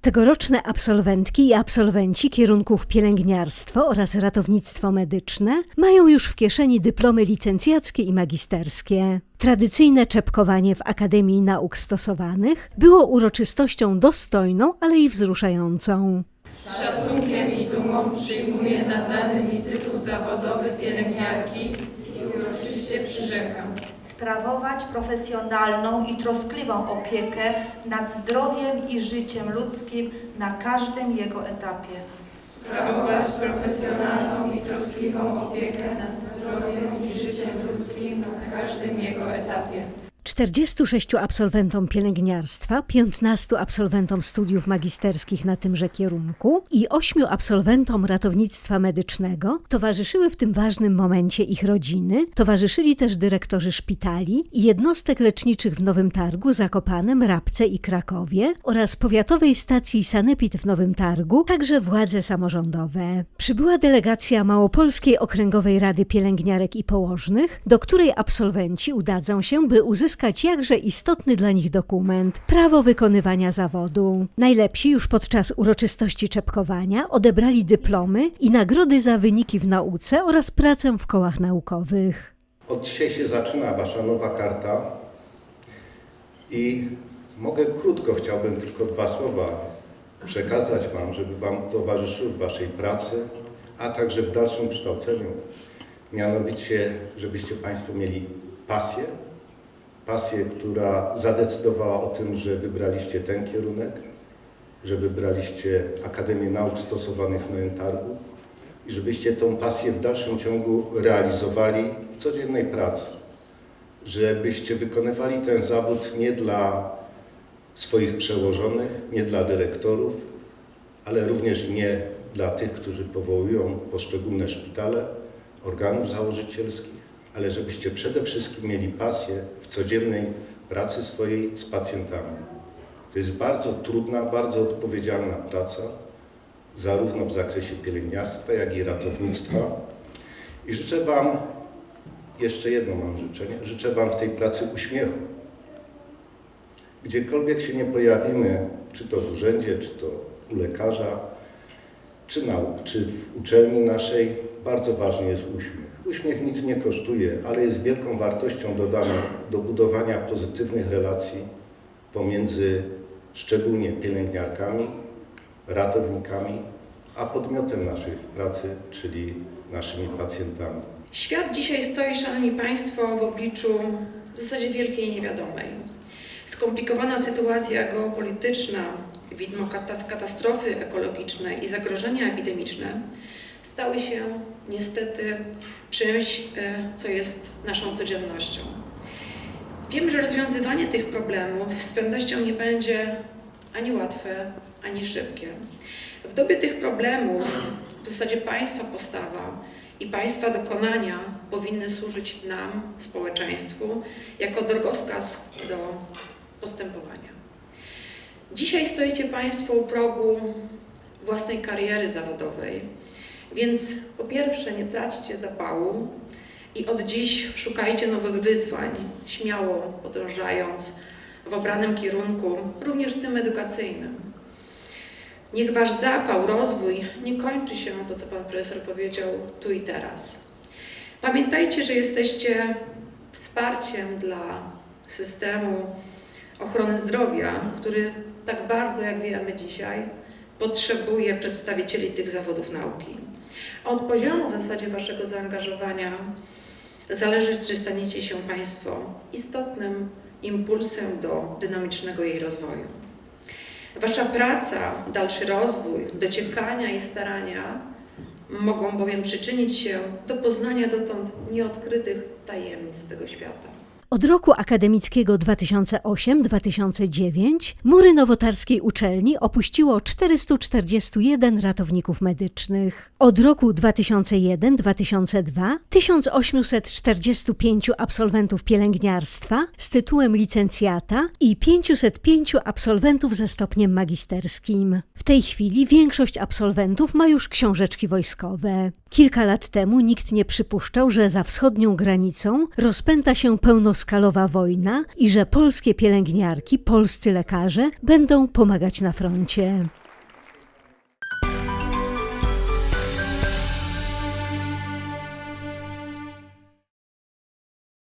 Tegoroczne absolwentki i absolwenci kierunków pielęgniarstwo oraz ratownictwo medyczne mają już w kieszeni dyplomy licencjackie i magisterskie. Tradycyjne czepkowanie w Akademii Nauk Stosowanych było uroczystością dostojną, ale i wzruszającą. Szacunkiem i dumą przyjmuję nadany mi tytuł zawodowy pielęgniarki i uroczyście przyrzekam. Sprawować profesjonalną i troskliwą opiekę nad zdrowiem i życiem ludzkim na każdym jego etapie. Sprawować profesjonalną i troskliwą opiekę nad zdrowiem i życiem ludzkim na każdym jego etapie. 46 absolwentom pielęgniarstwa, 15 absolwentom studiów magisterskich na tymże kierunku i 8 absolwentom ratownictwa medycznego towarzyszyły w tym ważnym momencie ich rodziny, towarzyszyli też dyrektorzy szpitali i jednostek leczniczych w Nowym Targu, Zakopanem, Rabce i Krakowie oraz powiatowej stacji Sanepid w Nowym Targu, także władze samorządowe. Przybyła delegacja Małopolskiej Okręgowej Rady Pielęgniarek i Położnych, do której absolwenci udadzą się, by uzyskać jakże istotny dla nich dokument prawo wykonywania zawodu. Najlepsi już podczas uroczystości czepkowania odebrali dyplomy i nagrody za wyniki w nauce oraz pracę w kołach naukowych. Od dzisiaj się zaczyna Wasza nowa karta i mogę krótko, chciałbym tylko dwa słowa przekazać Wam, żeby Wam towarzyszyły w Waszej pracy, a także w dalszym kształceniu. Mianowicie, żebyście Państwo mieli pasję, pasję, która zadecydowała o tym, że wybraliście ten kierunek, że wybraliście Akademię Nauk Stosowanych w Nowym Targu i żebyście tą pasję w dalszym ciągu realizowali w codziennej pracy. Żebyście wykonywali ten zawód nie dla swoich przełożonych, nie dla dyrektorów, ale również nie dla tych, którzy powołują poszczególne szpitale, organów założycielskich, ale żebyście przede wszystkim mieli pasję w codziennej pracy swojej z pacjentami. To jest bardzo trudna, bardzo odpowiedzialna praca, zarówno w zakresie pielęgniarstwa, jak i ratownictwa. I życzę Wam, jeszcze jedno mam życzenie, życzę Wam w tej pracy uśmiechu. Gdziekolwiek się nie pojawimy, czy to w urzędzie, czy to u lekarza, czy, na, czy w uczelni naszej, bardzo ważny jest uśmiech. Uśmiech nic nie kosztuje, ale jest wielką wartością dodaną do budowania pozytywnych relacji pomiędzy szczególnie pielęgniarkami, ratownikami, a podmiotem naszej pracy, czyli naszymi pacjentami. Świat dzisiaj stoi, Szanowni Państwo, w obliczu w zasadzie wielkiej niewiadomej. Skomplikowana sytuacja geopolityczna, widmo katas- katastrofy ekologicznej i zagrożenia epidemiczne stały się niestety czymś, e, co jest naszą codziennością. Wiem, że rozwiązywanie tych problemów z pewnością nie będzie ani łatwe, ani szybkie. W dobie tych problemów w zasadzie Państwa postawa i Państwa dokonania powinny służyć nam, społeczeństwu, jako drogowskaz do postępowania. Dzisiaj stoicie Państwo u progu własnej kariery zawodowej, więc po pierwsze nie traćcie zapału i od dziś szukajcie nowych wyzwań, śmiało podążając w obranym kierunku, również tym edukacyjnym. Niech Wasz zapał, rozwój nie kończy się, to co Pan Profesor powiedział, tu i teraz. Pamiętajcie, że jesteście wsparciem dla systemu ochrony zdrowia, który tak bardzo, jak wiemy dzisiaj, potrzebuje przedstawicieli tych zawodów nauki. Od poziomu w zasadzie Waszego zaangażowania zależy, czy staniecie się Państwo istotnym impulsem do dynamicznego jej rozwoju. Wasza praca, dalszy rozwój, dociekania i starania mogą bowiem przyczynić się do poznania dotąd nieodkrytych tajemnic tego świata. Od roku akademickiego 2008-2009 mury nowotarskiej uczelni opuściło 441 ratowników medycznych. Od roku 2001-2002 1845 absolwentów pielęgniarstwa z tytułem licencjata i 505 absolwentów ze stopniem magisterskim. W tej chwili większość absolwentów ma już książeczki wojskowe. Kilka lat temu nikt nie przypuszczał, że za wschodnią granicą rozpęta się pełnoskalowa wojna i że polskie pielęgniarki, polscy lekarze będą pomagać na froncie.